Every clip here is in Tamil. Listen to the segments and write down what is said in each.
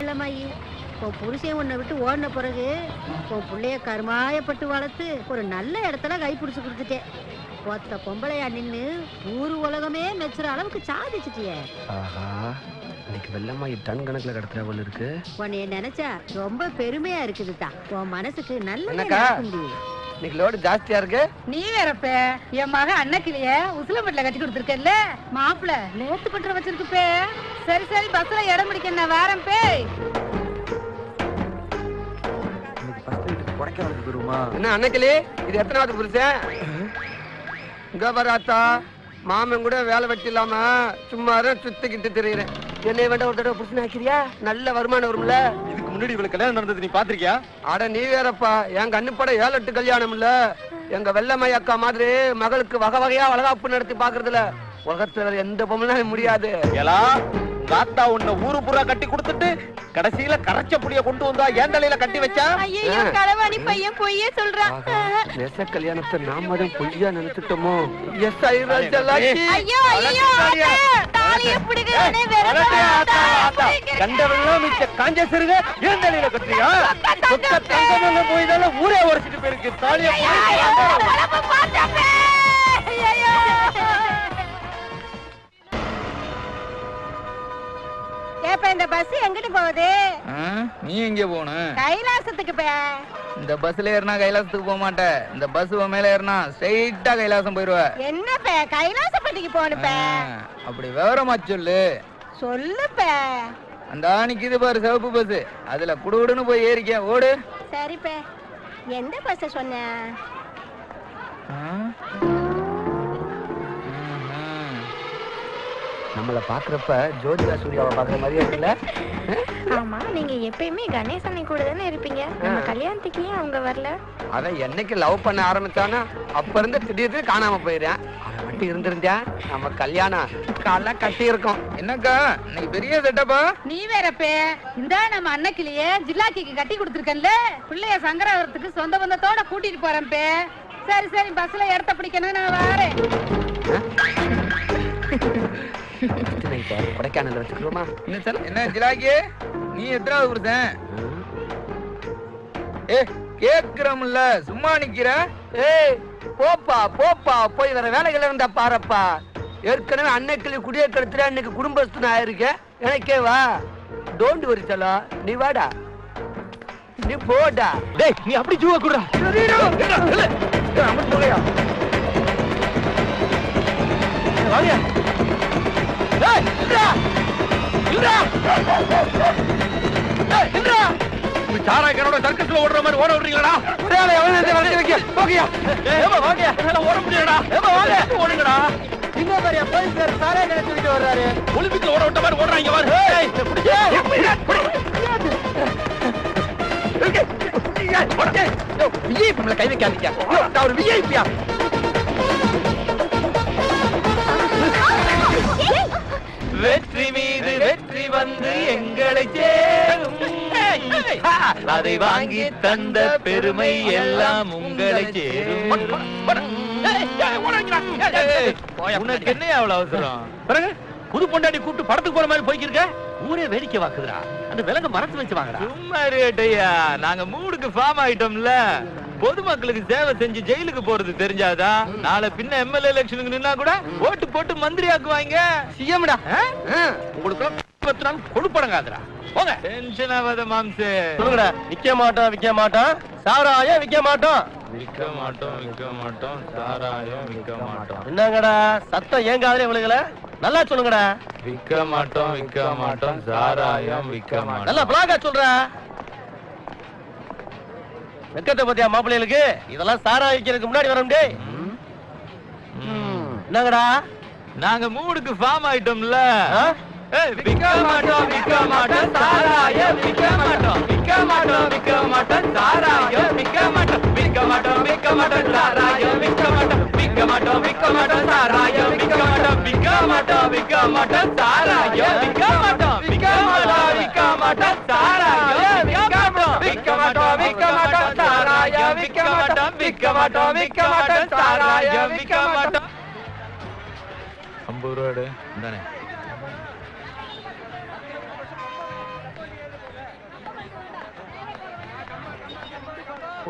இல்லம்மாயி உன் புருஷன் உன்னை விட்டு ஓடின பிறகு உன் புள்ளைய கருமாயப்பட்டு வளர்த்து ஒரு நல்ல இடத்துல கை பிடிச்சு கொடுத்துட்டேன் ஒத்த பொம்பளையா நின்னு ஊரு உலகமே மெச்சுற அளவுக்கு சாதிச்சிட்டியே. ஆஹா இன்னைக்கு வெள்ளம்மா டன் கணக்குல கடத்துற போல இருக்கு. உன்னைய நினைச்சா ரொம்ப பெருமையா இருக்குதுதான் உன் மனசுக்கு நல்ல? இன்னைக்கு லோடு ஜாஸ்தியா இருக்கு? நீ வேறப்ப என் மகன் அன்னக்கிளிய உசிலம்பட்டில கட்டி கொடுத்துருக்கல மாப்பிள நேத்து பண்ற வச்சிருக்குப்பே. சரி சரி பஸ்ல இடம் பிடிக்க நான் வாரேன் பே என்ன அன்னைக்கிளி? இது எத்தனாவது புருஷன் இங்க மாமன் கூட வேலை வெட்டி இல்லாம சும்மா சுத்திக்கிட்டு தெரியுறேன். என்னை வேண்டாம் ஒரு தடவை புருஷன் ஆக்கிறியா நல்ல வருமானம் வரும்ல. முன்னாடி இவளுக்கு கல்யாணம் நடந்தது நீ பாத்திருக்கியா அட நீ வேறப்பா. என் கண்ணுப்பட ஏழு எட்டு கல்யாணம் இல்ல. எங்க வெள்ளம்மை அக்கா மாதிரி மகளுக்கு வகை வகையா வளகாப்பு நடத்தி பாக்குறதுல உலகத்துல வேற எந்த பொம்மனாலும் முடியாது. ஏலா தாத்தா உன்னை ஊரு பூரா கட்டி கொடுத்துட்டு கடைசியில கரைச்ச புளிய கொண்டு வந்தா ஏன் தலையில கட்டி வச்சா? ஐயோ களவாணி பையன் பொய்யே சொல்றான் நெச கல்யாணத்தை நாம தான் பொய்யா நினைச்சிட்டோமோ எஸ் ஐயோ ஐயோ தாலிய பிடிக்கிறனே வேற கண்டவெல்லாம் மிச்ச காஞ்ச சிறுக ஏன் தலையில கட்டுறியா சொக்க தங்கமெல்லாம் போய் தானே ஊரே உடைச்சிட்டு போயிருக்கு. தாலிய ஏப்ப இந்த பஸ் எங்கிட்டு போகுது? நீ எங்க போன? கைலாசத்துக்கு பே. இந்த பஸ்ல ஏறினா கைலாசத்துக்கு போக மாட்டேன் இந்த பஸ் மேல ஏறினா ஸ்ட்ரைட்டா கைலாசம் போயிருவ. என்ன பே கைலாசப்பட்டிக்கு போகணும் பே ஆ, அப்படி விவரமா சொல்லு. சொல்லு பே அந்த ஆணிக்கு இது பாரு சிவப்பு பஸ் அதுல குடுகுடுன்னு போய் ஏறிக்க. ஓடு. சரி பே எந்த பஸ் சொன்ன? நம்மள பாக்குறப்ப ஜோதிகா சூர்யாவை பாக்குற மாதிரியே இருக்குல்ல? ஆமா நீங்க எப்பயுமே கணேசனை கூட தானே இருப்பீங்க. நம்ம கல்யாணத்துக்கு ஏன் அவங்க வரல. அவன் என்னைக்கு லவ் பண்ண ஆரம்பிச்சானா அப்ப இருந்து திடீர்னு காணாம போயிடுறான். அவன் மட்டும் இருந்திருந்தா நம்ம கல்யாணம் கால கட்டி இருக்கோம். என்னக்கா இன்னைக்கு பெரிய செட்டப்பா நீ வேறப்பே இந்த நம்ம அன்னக்கிளிய ஜில்லாக்கிக்கு கட்டி கொடுத்துருக்கேன்ல. பிள்ளைய சங்கராவரத்துக்கு சொந்த பந்தத்தோட கூட்டிட்டு போறேன் பே. சரி சரி பஸ்ல இடத்த பிடிக்கணும் நான் வாரேன். கொடைக்கானல் வச்சுக்கிறோமா என்ன ஜிலாக்கி நீ எத்தனாவது புருஷன் ஏ கேக்குறோம்ல சும்மா நிக்கிற. ஏய் போப்பா போப்பா போய் வேற வேலைகள் இருந்தா பாருப்பா ஏற்கனவே அன்னைக்கு குடியே கெடுத்துட்டு அன்னைக்கு குடும்பஸ்தன் ஆயிருக்க எனக்கே வா டோன்ட் வரி சலா நீ வாடா. நீ போடா டேய் நீ அப்படி ஜூவ குடுறா வாங்க. டேய் இல்லடா இல்லடா டேய் இல்லடா நீ சாரா கரோட சர்க்கஸ்ல ஓடுற மாதிரி ஓட விடுறீங்களா ஒரே வைக்க ஏமா வாங்க என்னால ஓட முடியலடா ஏமா வாங்க ஓடுங்கடா இன்னும் பெரிய சாரே நினைச்சுக்கிட்டு வர்றாரு ஒலிம்பிக்ல ஓட விட்ட மாதிரி ஓடுறாங்க பாரு விஐபி கை வைக்காதீங்க ஒரு வெற்றி மீது வெற்றி வந்து எங்களை சேரும். அதை வாங்கி தந்த பெருமை எல்லாம் உங்களை சேரும். உனக்கு என்ன அவ்வளவு அவசரம்? புது பொண்டாட்டி கூப்பிட்டு படத்துக்கு போற மாதிரி போய்க்கிருக்க? ஊரே வேடிக்கை வாக்குதுடா அந்த விலங்க மரத்து வச்சு வாங்கடா. சும்மா ரேட்டையா நாங்க மூடுக்கு ஃபார்ம் ஆயிட்டோம்ல. பொதுமக்களுக்கு சேவை செஞ்சு ஜெயிலுக்கு போறது தெரிஞ்சாதா? நாளை பின்ன எம்எல்ஏ எலெக்ஷனுக்கு நின்னா கூட ஓட்டு போட்டு மந்திரி ஆக்குவாங்க சிஎம்டா உங்களுக்கு பத்து நாள் கொடுப்படங்காதுடா. போங்க. டென்ஷன் ஆகாத மாம்சே. சொல்லுங்கடா. விக்க மாட்டோம் விக்க மாட்டோம். சாராயம் விக்க மாட்டோம். விற்க மாட்டோம் விற்க மாட்டோம். சாராயம் மாட்டோம். என்னங்கடா? சத்தம் ஏன் காதலே விழுகல நல்லா சொல்லுங்கடா. விற்க மாட்டோம் விற்க மாட்டோம். சாராயம் விற்க மாட்டோம். நல்லா பிளாகா சொல்ற. வெக்கத்தை பத்தியா மாப்பிள்ளைகளுக்கு இதெல்லாம் சாராயம் விக்கிறதுக்கு முன்னாடி வரும் என்னங்கடா நாங்க மூடுக்கு ஃபார்ம் ஆயிட்டோம்ல விற்க மாட்டோம் விற்க மாட்டோம் சாராயம் விற்க மாட்டோம் விற்க மாட்டோம் விற்க மாட்டோம் சாராயம் விற்க மாட்டோம் விற்க மாட்டோம் விற்க மாட்டோம் சாராயம் விற்க மாட்டோம் விற்க மாட்டோம் விற்க மாட்டோம் சாராயம் விற்க மாட்டோம் விற்க மாட்டோம் விற்க மாட்டோம் சாராயம் விக்க மாட்டோம் விக்க மாட்டோம் சாராயம் விக்க மாட்டோம். ஐம்பது ரூபாடு தானே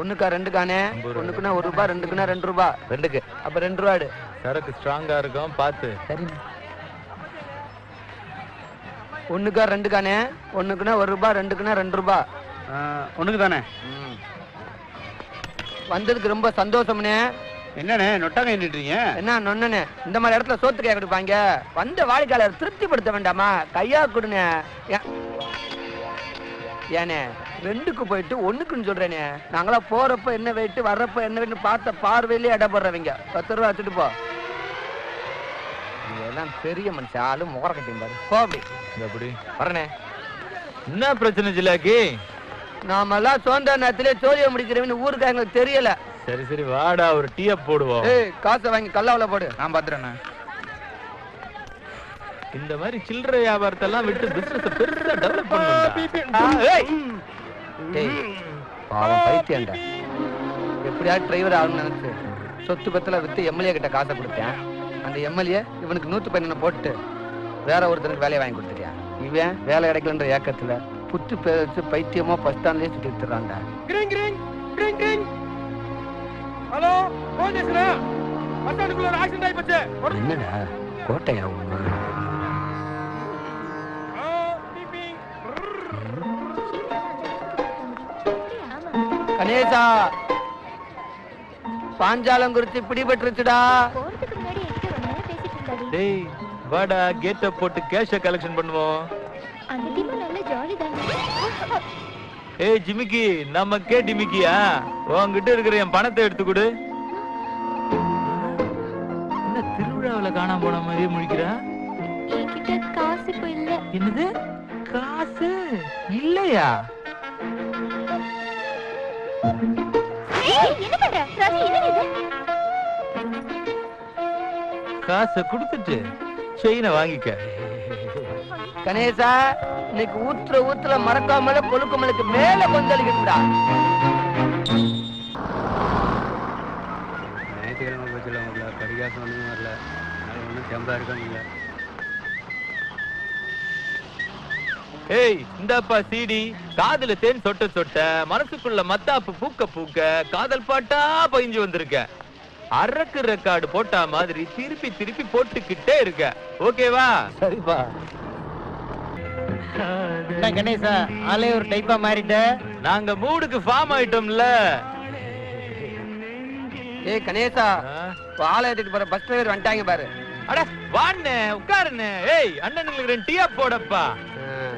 ஒண்ணுக்கா ரெண்டுக்கானே. ஒண்ணுக்குன்னா ஒரு ரூபாய் ரெண்டுக்குன்னா ரெண்டு ரூபாய் ரெண்டுக்கு. அப்ப ரெண்டு ரூபாடு சரக்கு ஸ்ட்ராங்கா இருக்கும் பார்த்து. சரி. ஒண்ணுக்கா ரெண்டுக்கானே? ஒண்ணுக்குன்னா ஒரு ரூபாய் ரெண்டுக்குன்னா ரெண்டு ரூபாய் ஒண்ணுக்கு தானே வந்ததுக்கு ரொம்ப சந்தோஷம்னே. என்னண்ணே நொட்டாங்க நின்றுட்டீங்க என்ன நொண்ணனே இந்த மாதிரி இடத்துல சோத்து கையா கொடுப்பாங்க? வந்த வாடிக்கையாளர் திருப்திப்படுத்த வேண்டாமா? கையா கொடுனே ஏ- ஏனே ரெண்டுக்கு போயிட்டு ஒண்ணுக்குன்னு சொல்றேனே நாங்களா போறப்ப என்ன வெயிட்டு வர்றப்ப என்ன வெயிட்டு பார்த்த பார்வையிலே இடப்படுறவங்க பத்து ரூபா வச்சுட்டு போ. இதெல்லாம் பெரிய மனுஷன் ஆளு முகர கட்டியும் பாரு. போ அப்படி. இந்த அப்படி வரனே என்ன பிரச்சனை ஜிலாக்கி? நாமெல்லாம் சோந்தா நேரத்திலே சோழிய முடிக்கிறவன்னு ஊருக்கு எங்களுக்கு தெரியல. சரி சரி வாடா ஒரு டீ போடுவோம். ஏய் காசை வாங்கி கல்லாவில போடு. நான் பாத்துறேண்ணே இந்த மாதிரி சில்லறை வியாபாரத்தை எல்லாம் விட்டு பிசினஸ் பெருசா டெவலப் பண்ணுடா டேய் பாவம் பைத்தியம்டா. எப்படியாவது டிரைவர் ஆகணும்னு நினைச்சு சொத்து பத்துல வித்து எம்எல்ஏ கிட்ட காசை கொடுத்தேன். அந்த எம்எல்ஏ இவனுக்கு நூத்து பன்னெண்டு போட்டு வேற ஒருத்தனுக்கு வேலையை வாங்கி கொடுத்துட்டியா? இவன் வேலை கிடைக்கலன்ற ஏக்கத்துல புத்து வச்சு பைத்தியமா பஸ் ஸ்டாண்ட்லயே சுத்தி வித்துறான்டா ஹலோ போலீஸ்ரா பத்தாண்டுக்குள்ள ஒரு ஆக்சிடென்ட் ஆயி போச்சு என்னடா? கோட்டையா உங்க கணேசா பாஞ்சாலங்குறிச்சி பிடிபட்டுருச்சுடா. டேய் வாடா கேட்ட போட்டு கேஷ கலெக்ஷன் பண்ணுவோம். ஏய் ஜிமிக்கி நமக்கே டிமிக்கியா உன்கிட்ட இருக்கிற என் பணத்தை எடுத்து கொடு. என்ன திருவிழாவுல காணாம போன மாதிரியே முழிக்கிறா? என்கிட்ட காசு இப்போ இல்ல. என்னது? காசு இல்லையா? ஏய், என்ன பண்ற? ராஜி என்ன இது? காசை கொடுத்துட்டு செயினை வாங்கிக்க. கணேசா இன்னைக்கு ஊத்துற ஊத்துல மறக்காமல கொழுக்கமலுக்கு மேல கொந்தளிக்கணும்டா ஞாயிற்றுக்கிழமை ஒன்றும் வரல. ஒன்றும் ஏய் இந்தாப்பா சீடி காதுல தேன் சொட்ட சொட்ட மனசுக்குள்ள மத்தாப்பு பூக்க பூக்க காதல் பாட்டா பயிஞ்சு வந்திருக்க. அரக்கு ரெக்கார்டு போட்டா மாதிரி திருப்பி திருப்பி போட்டுக்கிட்டே இருக்க. ஓகேவா? சரிப்பா. என்ன கணேசா ஆளே ஒரு டைப்பா மாறிட்ட. நாங்க மூடுக்கு ஃபார்ம் ஆயிட்டோம்ல. ஏய் கணேசா ஆ? ஆளை ஏத்திட்டு போற பஸ் டிரைவர் வந்துட்டாங்க பாரு. அட வாண்ணே உட்காருண்ணே. ஏய் அண்ணனுங்களுக்கு ரெண்டு டீயா போடப்பா.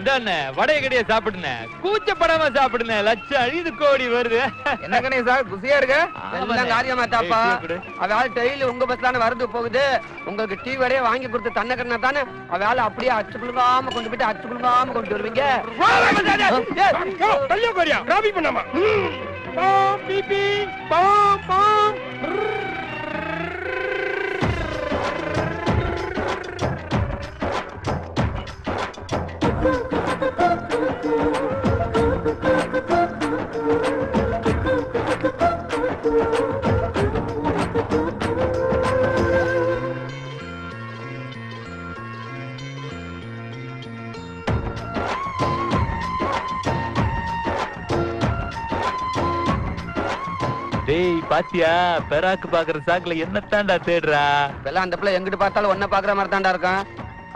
இந்தாண்ணே வடைய கடைய சாப்பிடுனே கூச்சப்படாம சாப்பிடுனே லட்சம் அழிது கோடி வருது. என்ன கணேசா குசியா இருக்க? எல்லாம் காரியமா தாப்பா. அவள் டெய்லி உங்க பஸ் தானே வருது போகுது. உங்களுக்கு டீ வடையே வாங்கி கொடுத்து தன்னை கண்ணா தானே அவள் அப்படியே அச்சு குழுங்காம கொண்டு போயிட்டு அச்சு குழுங்காம கொண்டு வருவீங்க. ஏய், காபி பண்ணாமா? பாம் பிபி பாம் பாம் பாத்தியா? பெராக்கு பாக்குற சாக்குல என்னத்தாண்டா தேடுறா? இப்பெல்லாம் அந்த பிள்ளை எங்கிட்டு பார்த்தாலும் ஒன்ன பாக்குற மாதிரி தான்டா இருக்கான்.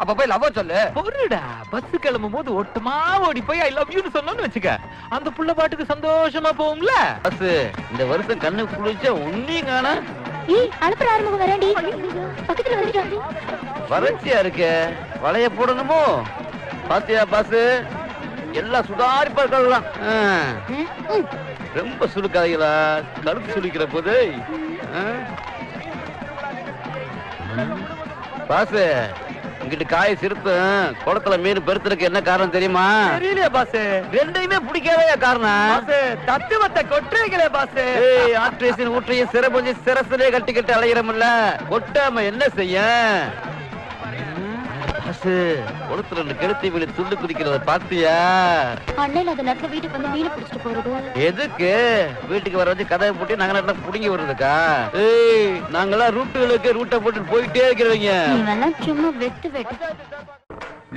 அப்ப போய் லவ் சொல்லு. பொருடா பஸ் கிளம்பும் போது ஒட்டுமா ஓடி போய் ஐ லவ் யூன்னு சொன்னோம்னு வச்சுக்க. அந்த புள்ள பாட்டுக்கு சந்தோஷமா போகும்ல? பஸ் இந்த வருஷம் கண்ணு குளிச்ச உன்னையும் காணா. ஏய் அனுப்புற ஆரம்பம் வரேன்டி பக்கத்துல வறட்சியா இருக்கு. வளைய போடணுமோ? பாத்தியா பஸ் எல்லாம் சுதாரிப்பா இருக்கலாம் ரொம்ப சுடுக்காதீங்களா கழுத்து சுடிக்கிற போது. பாசு இங்கிட்டு காய் சிறுப்பு குளத்துல மீன் பெருத்துறதுக்கு என்ன காரணம் தெரியுமா? தெரியலையே பாஸ் ரெண்டையுமே பிடிக்காதே காரணம்? தத்துவத்தை கொட்டுறீங்களே பாஸ் ஆட்ரேசின் ஊற்றையும் சிறப்பு சிரசிலே கட்டிக்கிட்டு அலையிறமில்ல கொட்டாம என்ன செய்ய? பாஸ் குளத்துல ரெண்டு கெளுத்தி மீன் துள்ளு குதிக்கிறத பாத்தியா? அண்ணன் அந்த நேரத்துல வீட்டுக்கு வந்து மீன் பிடிச்சிட்டு போறது. எதுக்கு? வீட்டுக்கு வர வச்சு கதவை போட்டு நாங்க நல்லா புடுங்கி வருதுக்கா ஏய் நாங்கெல்லாம் ரூட்டுகளுக்கு ரூட்டை போட்டு போயிட்டே இருக்கிறவங்க. இவெல்லாம் சும்மா வெட்டு வெட்டு.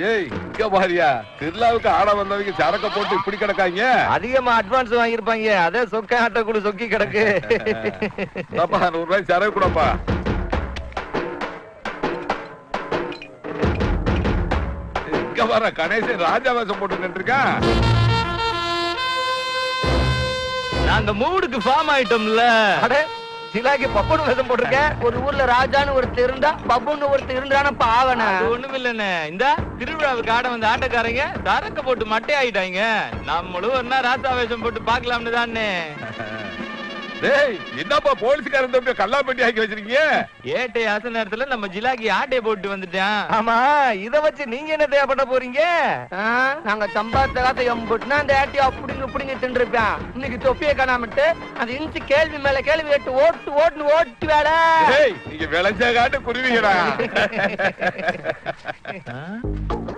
ஏய் இங்க பாரியா. திருவிழாவுக்கு ஆட வந்தவங்க சரக்க போட்டு இப்படி கிடக்காங்க? அதிகமா அட்வான்ஸ் வாங்கியிருப்பாங்க. அதே சொக்க ஆட்ட கூட சொக்கி கிடக்கு. பாப்பா நூறு ரூபாய் சரக்கு கூடப்பா. இங்க வர கணேசன் ராஜா வேஷம் போட்டு நின்றுருக்கான் நாங்க மூடுக்கு ஃபார்ம் ஆயிட்டோம்ல. அட சிலாக்கி பப்புன்னு வேஷம் போட்டிருக்க? ஒரு ஊர்ல ராஜான்னு ஒருத்தர் இருந்தா பப்புன்னு ஒருத்தர் இருந்தானப்பா ஆவன அது ஒண்ணும் இல்லண்ணே. இந்த திருவிழாவுக்கு ஆட வந்த ஆட்டக்காரங்க சரக்கு போட்டு மட்டை ஆயிட்டாங்க நம்மளும் நாள் ராசா வேஷம் போட்டு பாக்கலாம்னு தானே டேய் என்னப்பா போலீஸ்காரன் தம்பி கல்லாப்பட்டி ஆக்கி வச்சிருக்கீங்க? ஏட்டை ஆசை நேரத்துல நம்ம ஜிலாக்கி ஆட்டைய போட்டு வந்துட்டான். ஆமா இத வச்சு நீங்க என்ன தேவைப்பட போறீங்க? நாங்க சம்பாத்த காத்த எம்புட்டுனா அந்த ஏட்டி அப்படிங்க இப்படிங்க தின்றுப்பான் இன்னைக்கு தொப்பியை காணாமட்டு அந்த இன்ச்சு கேள்வி மேல கேள்வி கேட்டு ஓட்டு ஓட்டுன்னு ஓட்டு வேலை. டேய் நீங்க விளைஞ்ச காட்டு குருவிங்கடா.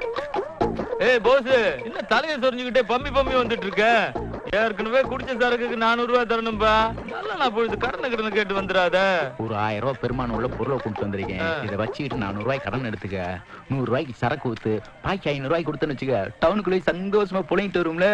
ஏய் போஸ் என்ன தலையை சொரிஞ்சுக்கிட்டே பம்பி பம்பி வந்துட்டு இருக்க? ஏற்கனவே குடிச்ச சரக்குக்கு நானூறு ரூபாய் தரணும்பா. நல்லா நான் பொழுது கடனை கடனை கேட்டு வந்துடாத. ஒரு ஆயிரம் ரூபாய் பெருமானம் உள்ள பொருளை கொண்டு வந்திருக்கேன். இதை வச்சுக்கிட்டு நானூறு ரூபாய் கடன் எடுத்துக்க. நூறு ரூபாய்க்கு சரக்கு ஊத்து பாக்கி ஐநூறு ரூபாய்க்கு கொடுத்தேன்னு வச்சுக்க. டவுனுக்குள்ளே சந்தோஷமா புழைங்கிட்டு வரும்ல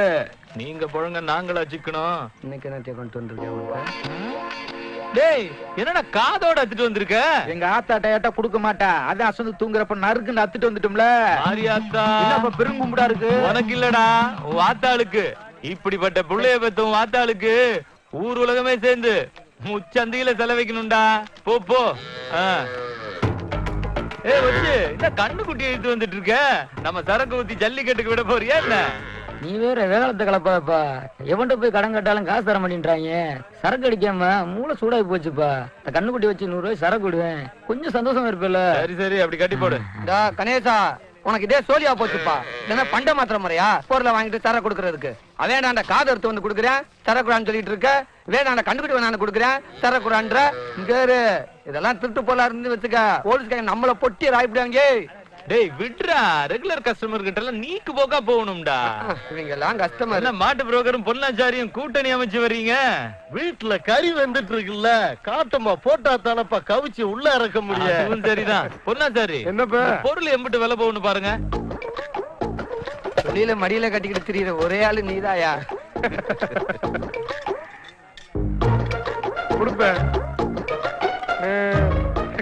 நீங்க புழங்க நாங்களா சிக்கணும். இன்னைக்கு என்ன கொண்டு வந்திருக்கேன் டேய் என்னடா காதோட அத்துட்டு வந்திருக்க? எங்க ஆத்தா டேட்டா கொடுக்க மாட்டா. அதான் அசந்து தூங்குறப்ப நறுக்குன்னு அத்துட்டு வந்துட்டோம்ல. மாரியாத்தா என்னப்பா பெருங்கும்படா இருக்கு? உனக்கு இல்லடா வாத்தாளுக்கு இப்படிப்பட்ட புள்ளைய பெத்த உன் வாத்தாளுக்கு ஊர் உலகமே சேர்ந்து முச்சந்தியில செலவைக்கணும்டா. போ போ. ஏய் வச்சு என்ன கண்ணு குட்டி இழுத்து வந்துட்டு இருக்க? நம்ம சரக்கு ஊத்தி ஜல்லிக்கட்டுக்கு விட போறியா என்ன? நீ வேற வேகலத்தை கலப்பாப்பா எவன்கிட்ட போய் கடன் கட்டாலும் காசு தர மாட்டேன்றாங்க. சரக்கு அடிக்காம மூளை சூடாகி போச்சுப்பா. இந்த கண்ணுக்குட்டி வச்சு நூறு ரூபாய் சரக்கு விடுவேன். கொஞ்சம் சந்தோஷமா இருப்பேல சரி சரி அப்படி கட்டி போடு. டா கணேசா உனக்கு இதே சோழியா போச்சுப்பா. என்ன பண்ட மாத்திர முறையா? பொருளை வாங்கிட்டு தர கொடுக்கறதுக்கு. வேணாண்ட காது எடுத்து வந்து கொடுக்குறேன். தரக்கூடான்னு சொல்லிட்டு இருக்க. வேணாண்ட கண்டுபிடி வேணான்னு கொடுக்குறேன். தரக்கூடான்ற இங்க இரு. இதெல்லாம் திருட்டு போலா இருந்து வச்சுக்க. போலீஸ்காரங்க நம்மள பொட்டி ராய்ப்பிடுவாங்க டேய் விட்றா. ரெகுலர் கஸ்டமர் கிட்ட எல்லாம் நீக்கு போக்கா போகணும்டா. இவங்க எல்லாம் கஸ்டமர் என்ன மாட்டு புரோக்கரும் பொன்னாச்சாரியும் கூட்டணி அமைச்சு வர்றீங்க வீட்டுல கறி வந்துட்டு இருக்குல்ல காட்டமா போட்டா தானப்பா கவிச்சு உள்ள இறக்க முடியும் சரிதான். பொன்னாச்சாரி என்னப்பா? பொருள் எம்பிட்டு விலை போகணும் பாருங்க. வெளியில மடியில கட்டிக்கிட்டு திரியிற ஒரே ஆளு நீதாயா? கொடுப்பேன்.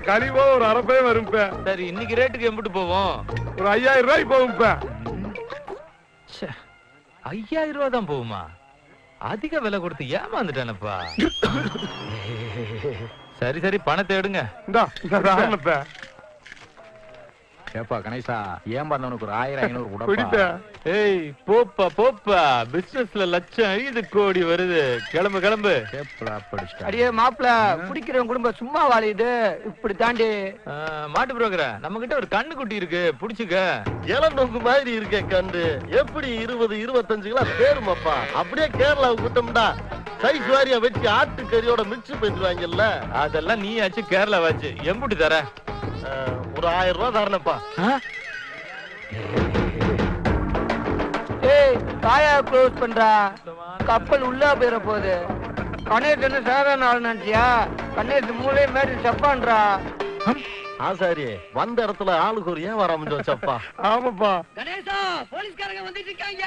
கழிவோ ஒரு அரைப்பே வரும்பா. சரி இன்னைக்கு ரேட்டுக்கு எம்பிட்டு போவோம்? ஒரு ஐயாயிரம் ரூபாய் போகும்பா ச்சே, ஐயாயிரம் ரூபாய் தான் போகுமா அதிக விலை கொடுத்து ஏமாந்துட்டானப்பா. சரி சரி பணத்தை எடுங்க. ஏப்பா கணேசா ஏன் பண்ணவனுக்கு ஒரு ஆயிரம் ஐநூறு கொடுப்பா. ஏய் போப்பா போப்பா. பிசினஸ்ல லட்சம் ஐந்து கோடி வருது. கிளம்பு கிளம்பு. அடியே மாப்பிள குடிக்கிறவன் குடும்பம் சும்மா வாழியுது. இப்படி தாண்டி. மாட்டு புரோக்கர நம்ம கிட்ட ஒரு கண்ணு குட்டி இருக்கு. புடிச்சுக்க. இளநொங்கு மாதிரி இருக்கே கண்டு எப்படி இருபது இருபத்தஞ்சு கிலோ பேருமாப்பா அப்படியே கேரளாவுக்கு விட்டோம்டா. சைஸ் வாரியா வச்சு ஆட்டுக்கறியோட மிக்ஸ் பண்ணிடுவாங்கல்ல அதெல்லாம் நீ ஆச்சு கேரளா வாச்சு எம்புட்டு தர ஒரு ஆயிரம் ரூபாய் தரணும்ப்பா. ஏய் காயா க்ளோஸ் பண்றா. கப்பல் உள்ள போயிட போகுது. கணேஷ் என்ன சாதாரண ஆள் நினைச்சியா? கணேஷ் மூளை மாதிரி செப்பான்றா. ஆசாரி வந்த இடத்துல ஆளுக்கு ஒரு ஏன் வராம வச்சப்பா ஆமாப்பா. கணேசா போலீஸ்காரங்க வந்துட்டு இருக்காங்க.